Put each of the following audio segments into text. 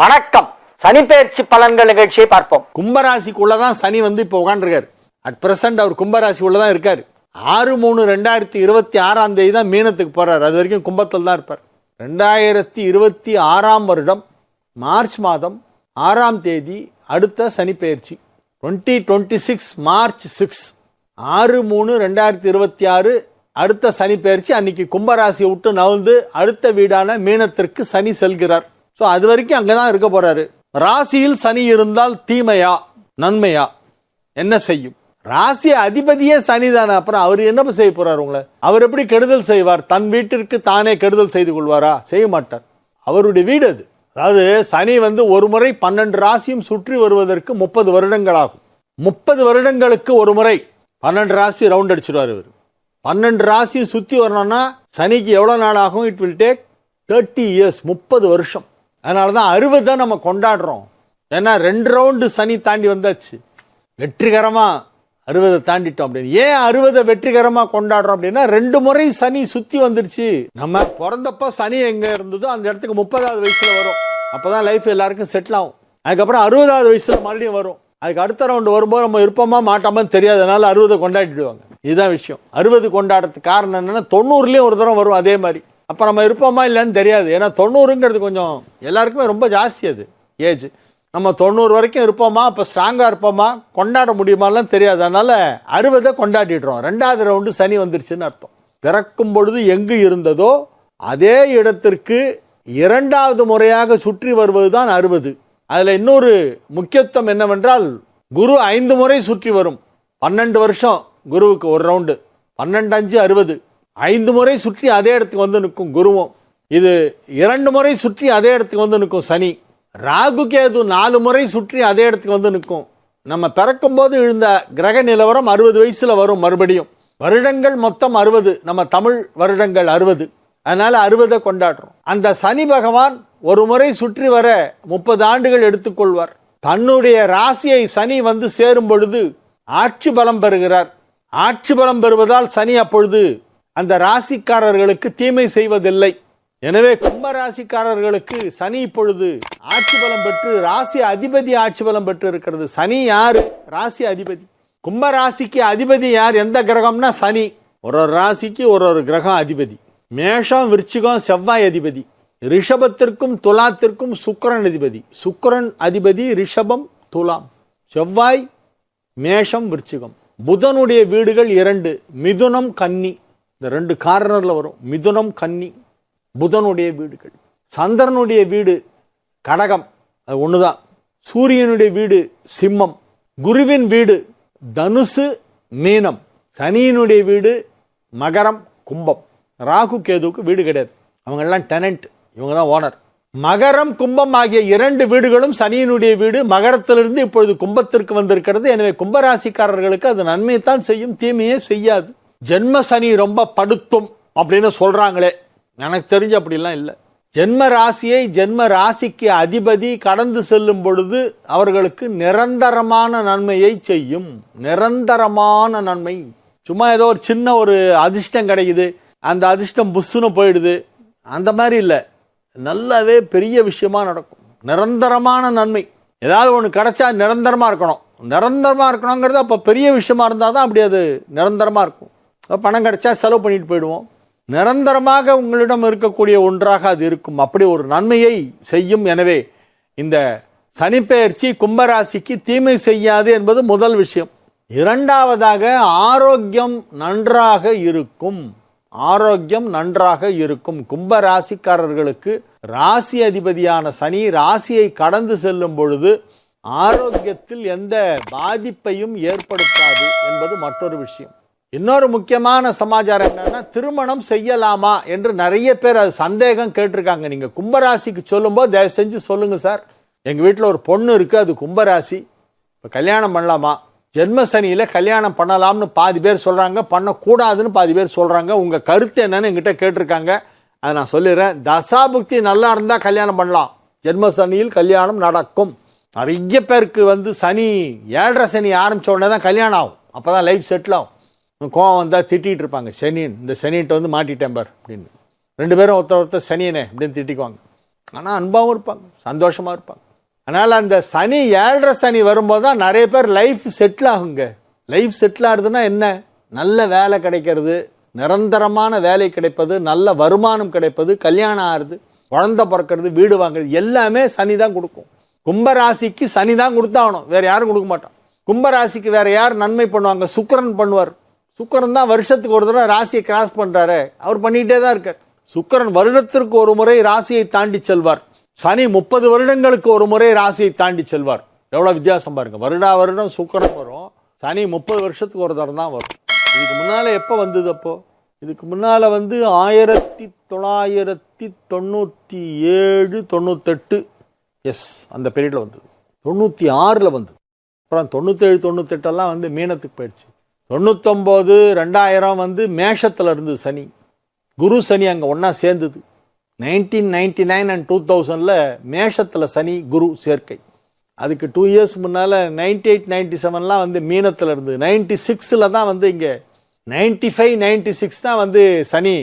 வணக்கம். சனிப்பெயர்ச்சி பலன்கள் நிகழ்ச்சியை பார்ப்போம். கும்பராசிக்குள்ளதான் சனி வந்து இப்போ உட்காந்துருக்காரு அட் பிரசன்ட் அவர் கும்பராசி தான் இருக்காரு. ஆறு மூணு ரெண்டாயிரத்தி இருபத்தி ஆறாம் தேதி தான் மீனத்துக்கு போறாரு. அது வரைக்கும் கும்பத்தில் தான் இருப்பார். ரெண்டாயிரத்தி இருபத்தி ஆறாம் வருடம் மார்ச் மாதம் ஆறாம் தேதி அடுத்த சனிப்பெயர்ச்சி twenty twenty six March six ஆறு மூணு ரெண்டாயிரத்தி இருபத்தி ஆறு அடுத்த சனி பெயர்ச்சி அன்னைக்கு கும்பராசியை விட்டு நவுந்து அடுத்த வீடான மீனத்திற்கு சனி செல்கிறார். ஸோ அது வரைக்கும் அங்கே தான் இருக்க போகிறாரு ராசியில் சனி இருந்தால் தீமையா? நன்மையா? என்ன செய்யும்? ராசி அதிபதியே சனி தானே அப்புறம் அவர் என்ன செய்ய போறாரு உங்களை? அவர் எப்படி கெடுதல் செய்வார்? தன் வீட்டிற்கு தானே கெடுதல் செய்து கொள்வாரா? செய்ய மாட்டார். அவருடைய வீடு அது. அதாவது சனி வந்து ஒரு முறை பன்னெண்டு ராசியும் சுற்றி வருவதற்கு முப்பது வருடங்கள் ஆகும் முப்பது வருடங்களுக்கு ஒரு முறை பன்னெண்டு ராசி ரவுண்ட் அடிச்சிடுவார் இவர். பன்னெண்டு ராசியும் சுற்றி வரணும்னா சனிக்கு எவ்வளோ நாள் ஆகும்? It will take thirty years முப்பது வருஷம். அதனால தான் அறுபது தான் நம்ம கொண்டாடுறோம். ஏன்னா ரெண்டு ரவுண்டு சனி தாண்டி வந்தாச்சு. வெற்றிகரமாக அறுபதை தாண்டிட்டோம் அப்படின்னு. ஏன் அறுபதை வெற்றிகரமாக கொண்டாடுறோம் அப்படின்னா ரெண்டு முறை சனி சுற்றி வந்துருச்சு. நம்ம பிறந்தப்போ சனி எங்கே இருந்ததோ அந்த இடத்துக்கு முப்பதாவது வயசில் வரும். அப்போ தான் லைஃப் எல்லாருக்கும் செட்டில் ஆகும். அதுக்கப்புறம் அறுபதாவது வயசில் மறுபடியும் வரும். அதுக்கு அடுத்த ரவுண்டு வரும்போது நம்ம இருப்போமா மாட்டோமான்னு தெரியாதனால அறுபதை கொண்டாடிடுவாங்க. இதுதான் விஷயம். அறுபது கொண்டாடுறதுக்கு காரணம் என்னென்னா தொண்ணூறுலேயும் ஒரு தரம் வரும் அதே மாதிரி. அப்போ நம்ம இருப்போமா இல்லைன்னு தெரியாது. ஏன்னா தொண்ணூறுங்கிறது கொஞ்சம் எல்லாருக்குமே ரொம்ப ஜாஸ்தி அது ஏஜ். நம்ம தொண்ணூறு வரைக்கும் இருப்போமா? அப்போ ஸ்ட்ராங்காக இருப்போமா? கொண்டாட முடியுமாலாம் தெரியாது. அதனால் அறுபதை கொண்டாடிடுறோம். ரெண்டாவது ரவுண்டு சனி வந்துருச்சுன்னு அர்த்தம். பிறக்கும் பொழுது எங்கு இருந்ததோ அதே இடத்திற்கு இரண்டாவது முறையாக சுற்றி வருவது தான் அறுபது. அதில் இன்னொரு முக்கியத்துவம் என்னவென்றால் குரு ஐந்து முறை சுற்றி வரும். பன்னெண்டு வருஷம் குருவுக்கு ஒரு ரவுண்டு பன்னெண்டு அஞ்சு அறுபது. ஐந்து முறை சுற்றி அதே இடத்துக்கு வந்து நிற்கும் குருவும். இது இரண்டு முறை சுற்றி அதே இடத்துக்கு வந்து நிற்கும் சனி. ராகு கேது நாலு முறை சுற்றி அதே இடத்துக்கு வந்து நிற்கும். நம்ம பிறக்கும்போது விழுந்த கிரக நிலவரம் அறுபது வயசுல வரும் மறுபடியும். வருடங்கள் மொத்தம் அறுபது. நம்ம தமிழ் வருடங்கள் அறுபது. அதனால அறுபதை கொண்டாடுறோம். அந்த சனி பகவான் ஒரு முறை சுற்றி வர முப்பது ஆண்டுகள் எடுத்துக்கொள்வார் தன்னுடைய ராசியை சனி வந்து சேரும் பொழுது ஆட்சி பலம் பெறுகிறார். ஆட்சி பலம் பெறுவதால் சனி அப்பொழுது அந்த ராசிக்காரர்களுக்கு தீமை செய்வதில்லை. எனவே கும்ப ராசிக்காரர்களுக்கு சனி இப்பொழுது ஆட்சி பலம் பெற்று ராசி அதிபதி ஆட்சி பலம் பெற்று இருக்கிறது. சனி யார்? ராசி அதிபதி. கும்ப ராசிக்கு அதிபதி யார்? எந்த கிரகம்னா சனி. ஒரு ஒரு ராசிக்கு ஒரு ஒரு கிரகம் அதிபதி. மேஷம் விருச்சிகம் செவ்வாய் அதிபதி. ரிஷபத்திற்கும் துலாத்திற்கும் சுக்கரன் அதிபதி. சுக்கரன் அதிபதி ரிஷபம் துலாம். செவ்வாய் மேஷம் விருச்சிகம். புதனுடைய வீடுகள் இரண்டு. மிதுனம் கன்னி. இந்த ரெண்டு கார்னரில் வரும். மிதுனம் கன்னி புதனுடைய வீடுகள். சந்திரனுடைய வீடு கடகம் அது ஒன்று தான் சூரியனுடைய வீடு சிம்மம். குருவின் வீடு தனுசு மீனம். சனியினுடைய வீடு மகரம் கும்பம். ராகு கேதுவுக்கு வீடு கிடையாது. அவங்க எல்லாம் டெனண்ட் இவங்க தான் ஓனர் மகரம் கும்பம் ஆகிய இரண்டு வீடுகளும் சனியினுடைய வீடு மகரத்திலிருந்து இப்பொழுது கும்பத்திற்கு வந்திருக்கிறது. எனவே கும்பராசிக்காரர்களுக்கு அது நன்மையைத்தான் செய்யும் தீமையே செய்யாது. ஜென்ம சனி ரொம்ப படுத்தும் அப்படின்னு சொல்கிறாங்களே எனக்கு தெரிஞ்ச அப்படிலாம் இல்லை. ஜென்ம ராசியை ஜென்ம ராசிக்கு அதிபதி கடந்து செல்லும் பொழுது அவர்களுக்கு நிரந்தரமான நன்மையை செய்யும். நிரந்தரமான நன்மை. சும்மா ஏதோ ஒரு சின்ன ஒரு அதிர்ஷ்டம் கிடைக்குது. அந்த அதிர்ஷ்டம் புஷ்ஷுன்னு போயிடுது. அந்த மாதிரி இல்லை. நல்லாவே பெரிய விஷயமா நடக்கும். நிரந்தரமான நன்மை. ஏதாவது ஒன்று கிடைச்சா நிரந்தரமாக இருக்கணும். நிரந்தரமாக இருக்கணுங்கிறது அப்போ பெரிய விஷயமா இருந்தால் தான் அப்படி அது நிரந்தரமாக இருக்கும். பணம் கிடைச்சா செலவு பண்ணிட்டு போயிடுவோம். நிரந்தரமாக உங்களிடம் இருக்கக்கூடிய ஒன்றாக அது இருக்கும். அப்படி ஒரு நன்மையை செய்யும். எனவே இந்த சனிப்பெயர்ச்சி கும்பராசிக்கு தீமை செய்யாது என்பது முதல் விஷயம். இரண்டாவதாக ஆரோக்கியம் நன்றாக இருக்கும். ஆரோக்கியம் நன்றாக இருக்கும். கும்ப ராசிக்காரர்களுக்கு ராசி அதிபதியான சனி ராசியை கடந்து செல்லும் பொழுது ஆரோக்கியத்தில் எந்த பாதிப்பையும் ஏற்படுத்தாது என்பது மற்றொரு விஷயம். இன்னொரு முக்கியமான சமாச்சாரம் என்னன்னா திருமணம் செய்யலாமா என்று நிறைய பேர் அது சந்தேகம் கேட்டிருக்காங்க. நீங்க கும்பராசிக்கு சொல்லும்போது தயவு செஞ்சு சொல்லுங்க சார். எங்க வீட்டில் ஒரு பொண்ணு இருக்கு அது கும்பராசி. இப்போ கல்யாணம் பண்ணலாமா? ஜென்ம சனியில் கல்யாணம் பண்ணலாம்னு பாதி பேர் சொல்றாங்க பண்ணக்கூடாதுன்னு பாதி பேர் சொல்றாங்க. உங்க கருத்து என்னன்னு என்கிட்ட கேட்டிருக்காங்க. அதை நான் சொல்லிடுறேன். தசாபுக்தி நல்லா இருந்தால் கல்யாணம் பண்ணலாம். ஜென்ம சனியில் கல்யாணம் நடக்கும். நிறைய பேருக்கு வந்து சனி ஏழரை சனி ஆரம்பித்த உடனே தான் கல்யாணம் ஆகும். அப்போ தான் லைஃப் செட்டில் ஆகும். கோவம் வந்தால் திட்டிகிட்டு இருப்பாங்க சனியன் இந்த சனின்ட்ட வந்து மாட்டிட்டேன் பார் அப்படின்னு. ரெண்டு பேரும் ஒருத்தர் ஒருத்தர் சனியனே அப்படின்னு திட்டிக்குவாங்க. ஆனால் அன்பாகவும் இருப்பாங்க சந்தோஷமாக இருப்பாங்க. அதனால் அந்த சனி ஏழரை சனி வரும்போது தான் நிறைய பேர் லைஃப் செட்டில் ஆகுங்க. லைஃப் செட்டில் ஆகுதுன்னா என்ன? நல்ல வேலை கிடைக்கிறது நிரந்தரமான வேலை கிடைப்பது நல்ல வருமானம் கிடைப்பது கல்யாணம் ஆறுது குழந்தை பிறக்கிறது வீடு வாங்குறது எல்லாமே சனி தான் கொடுக்கும். கும்பராசிக்கு சனி தான் கொடுத்தாகணும் வேறு யாரும் கொடுக்க மாட்டான். கும்பராசிக்கு வேறு யார் நன்மை பண்ணுவாங்க? சுக்கரன் பண்ணுவார். சுக்கரன் தான் வருஷத்துக்கு ஒரு தடவை ராசியை கிராஸ் பண்ணுறாரு அவர் பண்ணிக்கிட்டே தான் இருக்கார். சுக்கரன் வருடத்திற்கு ஒரு முறை ராசியை தாண்டி செல்வார். சனி முப்பது வருடங்களுக்கு ஒரு முறை ராசியை தாண்டி செல்வார். எவ்வளோ வித்தியாசம் பாருங்க. வருடா வருடம் சுக்கரன் வரும். சனி முப்பது வருஷத்துக்கு ஒரு தடவை தான் வரும். இதுக்கு முன்னால் எப்போ வந்தது அப்போது இதுக்கு முன்னால் வந்து ஆயிரத்தி தொள்ளாயிரத்தி தொண்ணூற்றி ஏழு தொண்ணூத்தெட்டு. எஸ் அந்த பீரியடில் வந்தது. தொண்ணூற்றி ஆறில் வந்தது. அப்புறம் தொண்ணூற்றேழு தொண்ணூத்தெட்டெல்லாம் வந்து மீனத்துக்கு போயிடுச்சு. தொண்ணூத்தொம்போது ரெண்டாயிரம் வந்து மேஷத்தில் இருந்தது சனி. குரு சனி அங்கே ஒன்றா சேர்ந்தது. Nineteen ninety nine and two தௌசண்டில் மேஷத்தில் சனி குரு சேர்க்கை. அதுக்கு டூ இயர்ஸ் முன்னால் நைன்டி எயிட் நைன்டி செவன்லாம் வந்து மீனத்தில் இருந்தது நைன்டி சிக்ஸில் தான் வந்து இங்கே நைன்டி ஃபைவ் நைன்டி சிக்ஸ் தான் வந்து சனி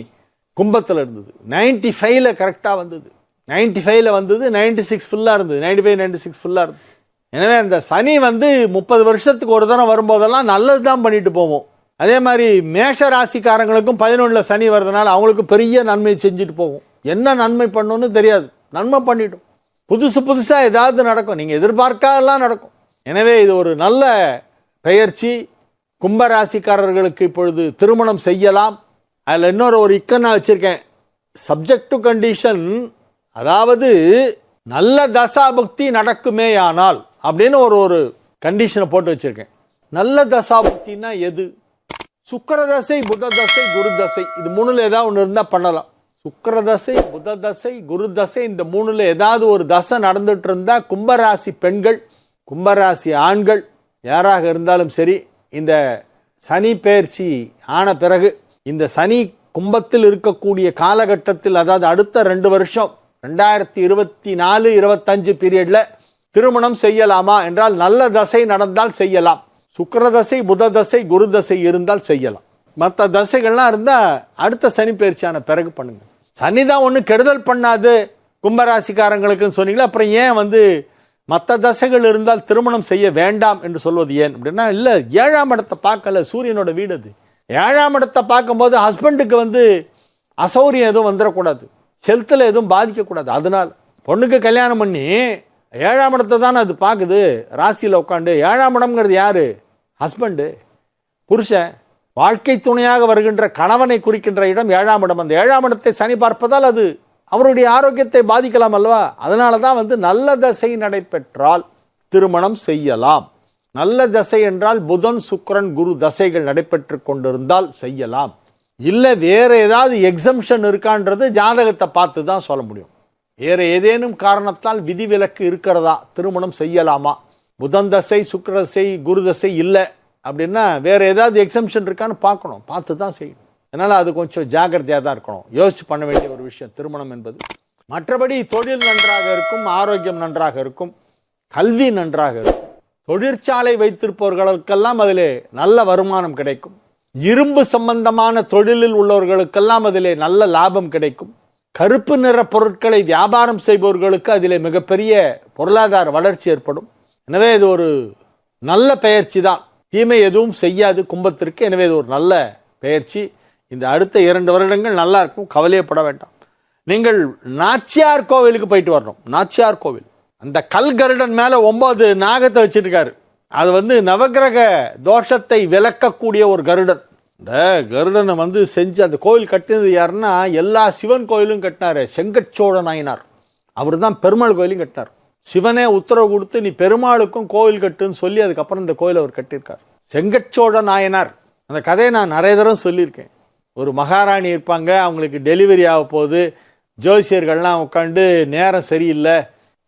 கும்பத்தில் இருந்தது. நைன்டி ஃபைவ்ல கரெக்டாக வந்தது. நைன்டி ஃபைவ்ல வந்தது நைன்டி சிக்ஸ் ஃபுல்லாக இருந்தது. நைன்டி ஃபைவ் நைன்டி சிக்ஸ் ஃபுல்லாக இருந்தது. எனவே அந்த சனி வந்து முப்பது வருஷத்துக்கு ஒரு தரம் வரும்போதெல்லாம் நல்லது தான் பண்ணிட்டு போவோம். அதே மாதிரி மேஷ ராசிக்காரங்களுக்கும் பதினொன்றில் சனி வர்றதுனால அவங்களுக்கு பெரிய நன்மை செஞ்சுட்டு போகும் என்ன நன்மை பண்ணணும்னு தெரியாது. நன்மை பண்ணிட்டோம். புதுசு புதுசாக ஏதாவது நடக்கும். நீங்கள் எதிர்பார்க்காதெல்லாம் நடக்கும். எனவே இது ஒரு நல்ல பெயர்ச்சி. கும்பராசிக்காரர்களுக்கு இப்பொழுது திருமணம் செய்யலாம். அதில் இன்னொரு ஒரு இக்கன் நான் வச்சுருக்கேன். சப்ஜெக்ட் டு கண்டிஷன் அதாவது நல்ல தசாபக்தி நடக்குமேயானால் அப்படின்னு ஒரு ஒரு கண்டிஷனை போட்டு வச்சுருக்கேன். நல்ல தசாபக்தின்னா எது? சுக்கிர தசை புத தசை குரு தசை இது மூணில் ஏதாவது ஒன்று இருந்தால் பண்ணலாம். சுக்கிர தசை புத தசை குரு தசை இந்த மூணில் ஏதாவது ஒரு தசை நடந்துட்டு இருந்தால் கும்பராசி பெண்கள் கும்பராசி ஆண்கள் யாராக இருந்தாலும் சரி இந்த சனி பயிற்சி ஆன பிறகு இந்த சனி கும்பத்தில் இருக்கக்கூடிய காலகட்டத்தில் அதாவது அடுத்த ரெண்டு வருஷம் ரெண்டாயிரத்தி இருபத்தி நாலு இருபத்தஞ்சு பீரியடில் திருமணம் செய்யலாமா என்றால் நல்ல தசை நடந்தால் செய்யலாம். சுக்கர தசை புத தசை குரு தசை இருந்தால் செய்யலாம். மற்ற தசைகள்லாம் இருந்தால் அடுத்த சனி பயிற்சியான பிறகு பண்ணுங்க. சனி தான் ஒன்றும் கெடுதல் பண்ணாது. கும்பராசிக்காரங்களுக்குன்னு சொன்னீங்களா அப்புறம் ஏன் வந்து மற்ற தசைகள் இருந்தால் திருமணம் செய்ய வேண்டாம் என்று சொல்வது ஏன் அப்படின்னா இல்லை ஏழாம் இடத்தை பார்க்கல சூரியனோட வீடு அது. ஏழாம் இடத்தை பார்க்கும்போது ஹஸ்பண்டுக்கு வந்து அசௌரியம் எதுவும் வந்துடக்கூடாது ஹெல்த்தில் எதுவும் பாதிக்கக்கூடாது. அதனால் பொண்ணுக்கு கல்யாணம் பண்ணி ஏழாம் இடத்தை தானே அது பார்க்குது. ராசியில் உட்காந்து ஏழாம் இடம்ங்கிறது யார்? ஹஸ்பண்டு புருஷன். வாழ்க்கை துணையாக வருகின்ற கணவனை குறிக்கின்ற இடம் ஏழாம் இடம். அந்த ஏழாம் இடத்தை சனி பார்ப்பதால் அது அவருடைய ஆரோக்கியத்தை பாதிக்கலாம் அல்லவா? அதனால தான் வந்து நல்ல தசை நடைபெற்றால் திருமணம் செய்யலாம். நல்ல தசை என்றால் புதன் சுக்கரன் குரு தசைகள் நடைபெற்று கொண்டிருந்தால் செய்யலாம். இல்லை வேறு ஏதாவது எக்ஸம்ஷன் இருக்கான்றது ஜாதகத்தை பார்த்து தான் சொல்ல முடியும். வேறு ஏதேனும் காரணத்தால் விதிவிலக்கு இருக்கிறதா? திருமணம் செய்யலாமா? புதன் தசை குருதசை தசை இல்லை அப்படின்னா வேறு ஏதாவது எக்ஸம்ஷன் இருக்கான்னு பார்க்கணும். பார்த்து தான் செய்யணும். அதனால் அது கொஞ்சம் ஜாக்கிரதையாக தான் இருக்கணும். யோசிச்சு பண்ண வேண்டிய ஒரு விஷயம் திருமணம் என்பது. மற்றபடி தொழில் நன்றாக இருக்கும் ஆரோக்கியம் நன்றாக இருக்கும் கல்வி நன்றாக இருக்கும். தொழிற்சாலை வைத்திருப்பவர்களுக்கெல்லாம் அதில் நல்ல வருமானம் கிடைக்கும். இரும்பு சம்பந்தமான தொழிலில் உள்ளவர்களுக்கெல்லாம் அதிலே நல்ல லாபம் கிடைக்கும். கருப்பு நிற பொருட்களை வியாபாரம் செய்பவர்களுக்கு அதிலே மிகப்பெரிய பொருளாதார வளர்ச்சி ஏற்படும். எனவே இது ஒரு நல்ல பயிற்சி தான். தீமை எதுவும் செய்யாது கும்பத்திற்கு. எனவே இது ஒரு நல்ல பயிற்சி இந்த அடுத்த இரண்டு வருடங்கள் நல்லா இருக்கும். கவலையப்பட வேண்டாம். நீங்கள் நாச்சியார் கோவிலுக்கு போயிட்டு வரணும். நாச்சியார் கோவில். அந்த கல் கருடன் மேலே ஒன்பது நாகத்தை வச்சுருக்காரு. அது வந்து நவக்கிரக தோஷத்தை விளக்கக்கூடிய ஒரு கருடன். இந்த கருடனை வந்து செஞ்சு அந்த கோயில் கட்டினது யாருன்னா எல்லா சிவன் கோயிலும் கட்டினார் செங்கச்சோழ நாயனார் அவர் தான் பெருமாள் கோயிலும் கட்டினார். சிவனே உத்தரவு கொடுத்து நீ பெருமாளுக்கும் கோவில் கட்டுன்னு சொல்லி அதுக்கப்புறம் இந்த கோயில் அவர் கட்டியிருக்கார். செங்கச்சோழ நாயனார் அந்த கதையை நான் நிறைய தடவை சொல்லியிருக்கேன். ஒரு மகாராணி இருப்பாங்க அவங்களுக்கு டெலிவரி ஆக போகுது. ஜோசியர்கள்லாம் உட்காந்து நேரம் சரியில்லை.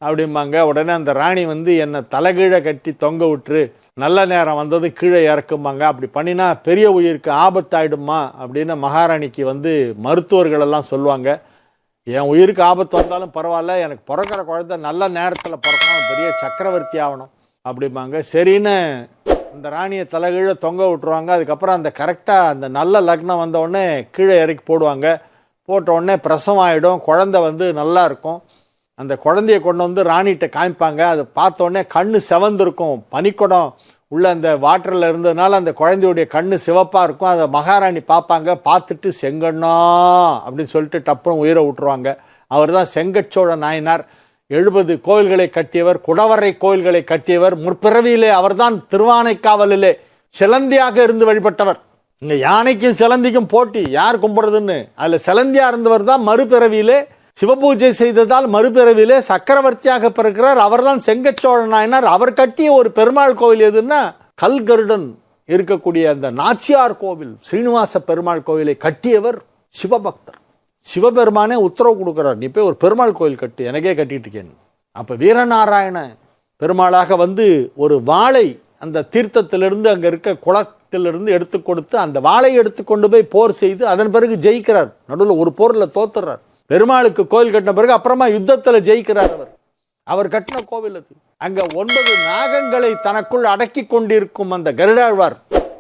அப்படிம்பாங்க. உடனே அந்த ராணி வந்து என்னை தலைகீழே கட்டி தொங்க விட்டுரு. நல்ல நேரம் வந்தது கீழே இறக்கும்பாங்க. அப்படி பண்ணினா பெரிய உயிருக்கு ஆபத்தாயிடுமா? அப்படின்னு மகாராணிக்கு வந்து மருத்துவர்கள் எல்லாம் சொல்லுவாங்க. என் உயிருக்கு ஆபத்து வந்தாலும் பரவாயில்ல. எனக்கு பிறக்கிற குழந்தை நல்ல நேரத்தில் பிறக்கணும். பெரிய சக்கரவர்த்தி ஆகணும். அப்படிம்பாங்க. சரின்னு அந்த ராணியை தலைகீழே தொங்க விட்டுருவாங்க. அதுக்கப்புறம் அந்த கரெக்டாக அந்த நல்ல லக்னம் வந்த உடனே கீழே இறக்கி போடுவாங்க. போட்ட உடனே பிரசவம் ஆகிடும் குழந்தை வந்து நல்லா இருக்கும். அந்த குழந்தைய கொண்டு வந்து ராணிகிட்ட காமிப்பாங்க. அதை பார்த்தோன்னே கண்ணு செவந்திருக்கும். பனிக்குடம் உள்ள அந்த வாட்டரில் இருந்ததுனால அந்த குழந்தையுடைய கண்ணு சிவப்பாக இருக்கும். அதை மகாராணி பார்ப்பாங்க. பார்த்துட்டு செங்கண்ணா அப்படின்னு சொல்லிட்டு டப்புன்னு உயிரை விட்டுருவாங்க. அவர் தான் செங்கச்சோழ நாயனார். எழுபது கோயில்களை கட்டியவர் குடவரை கோயில்களை கட்டியவர் முற்பிறவியிலே அவர்தான் திருவானைக்காவலிலே சிலந்தியாக இருந்து வழிபட்டவர். இங்கே யானைக்கும் சிலந்திக்கும் போட்டி. யார் கும்பிடுறதுன்னு? அதில் சிலந்தியாக இருந்தவர் தான் மறுபிறவியிலே சிவபூஜை செய்ததால் மறுபிறவிலே சக்கரவர்த்தியாக பிறக்கிறார். அவர்தான் செங்கச்சோழ நாயனார் அவர் கட்டிய ஒரு பெருமாள் கோவில் எதுன்னா கல்கருடன் இருக்கக்கூடிய அந்த நாச்சியார் கோவில் ஸ்ரீனிவாச பெருமாள் கோவிலை கட்டியவர் சிவபக்தர். சிவபெருமானே உத்தரவு கொடுக்குறார். நீ போய் ஒரு பெருமாள் கோயில் கட்டு எனக்கே கட்டிட்டு இருக்கேன் அப்போ வீரநாராயண பெருமாளாக வந்து ஒரு வாளை அந்த தீர்த்தத்திலிருந்து அங்கே இருக்க குளத்திலிருந்து எடுத்து கொடுத்து அந்த வாளை எடுத்து கொண்டு போய் போர் செய்து அதன் பிறகு ஜெயிக்கிறார். நடுவில் ஒரு போரில் தோத்துறார். பெருமாளுக்கு கோயில் கட்டின பிறகு அப்புறமா யுத்தத்தில் ஜெயிக்கிறார் அவர். அவர் கட்டின கோவில் அது. அங்க ஒன்பது நாகங்களை தனக்குள் அடக்கி கொண்டிருக்கும் அந்த கருடாழ்வார்.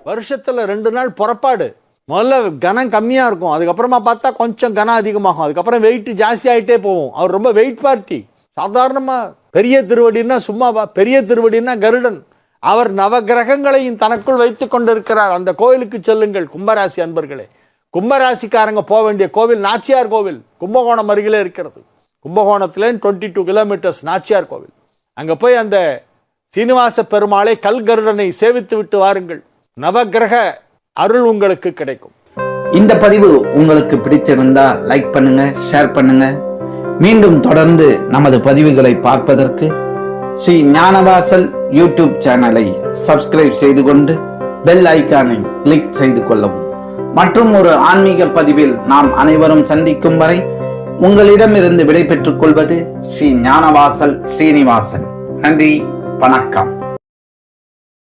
வருஷத்துல ரெண்டு நாள் புறப்பாடு. முதல்ல கனம் கம்மியாக இருக்கும். அதுக்கப்புறமா பார்த்தா கொஞ்சம் கனம் அதிகமாகும். அதுக்கப்புறம் வெயிட் ஜாஸ்தி ஆகிட்டே போகும். அவர் ரொம்ப வெயிட் பார்ட்டி சாதாரணமாக பெரிய திருவடின்னா சும்மாவா பெரிய திருவடின்னா கருடன். அவர் நவகிரகங்களையும் தனக்குள் வைத்து கொண்டிருக்கிறார். அந்த கோயிலுக்கு செல்லுங்கள் கும்பராசி அன்பர்களே. கும்பராசிக்காரங்க போக வேண்டிய கோவில் நாச்சியார் கோவில் கும்பகோணம் அருகிலே இருக்கிறது. கும்பகோணத்தில் டுவெண்ட்டி டூ கிலோமீட்டர்ஸ் நாச்சியார் கோவில். அங்கே போய் அந்த சீனிவாச பெருமாளை கல்கருடனை சேவித்து விட்டு வாருங்கள். நவக்கிரக அருள் உங்களுக்கு கிடைக்கும். இந்த பதிவு உங்களுக்கு பிடிச்சிருந்தா லைக் பண்ணுங்க ஷேர் பண்ணுங்க. மீண்டும் தொடர்ந்து நமது பதிவுகளை பார்ப்பதற்கு ஸ்ரீ ஞானவாசல் யூடியூப் சேனலை சப்ஸ்கிரைப் செய்து கொண்டு பெல் ஐக்கானை கிளிக் செய்து கொள்ளவும். மற்றும் ஒரு ஆன்மீக பதிவில் நாம் அனைவரும் சந்திக்கும் வரை உங்களிடமிருந்து விடை பெற்றுக் கொள்வது ஸ்ரீ ஞானவாசல் ஸ்ரீனிவாசன். நன்றி வணக்கம்.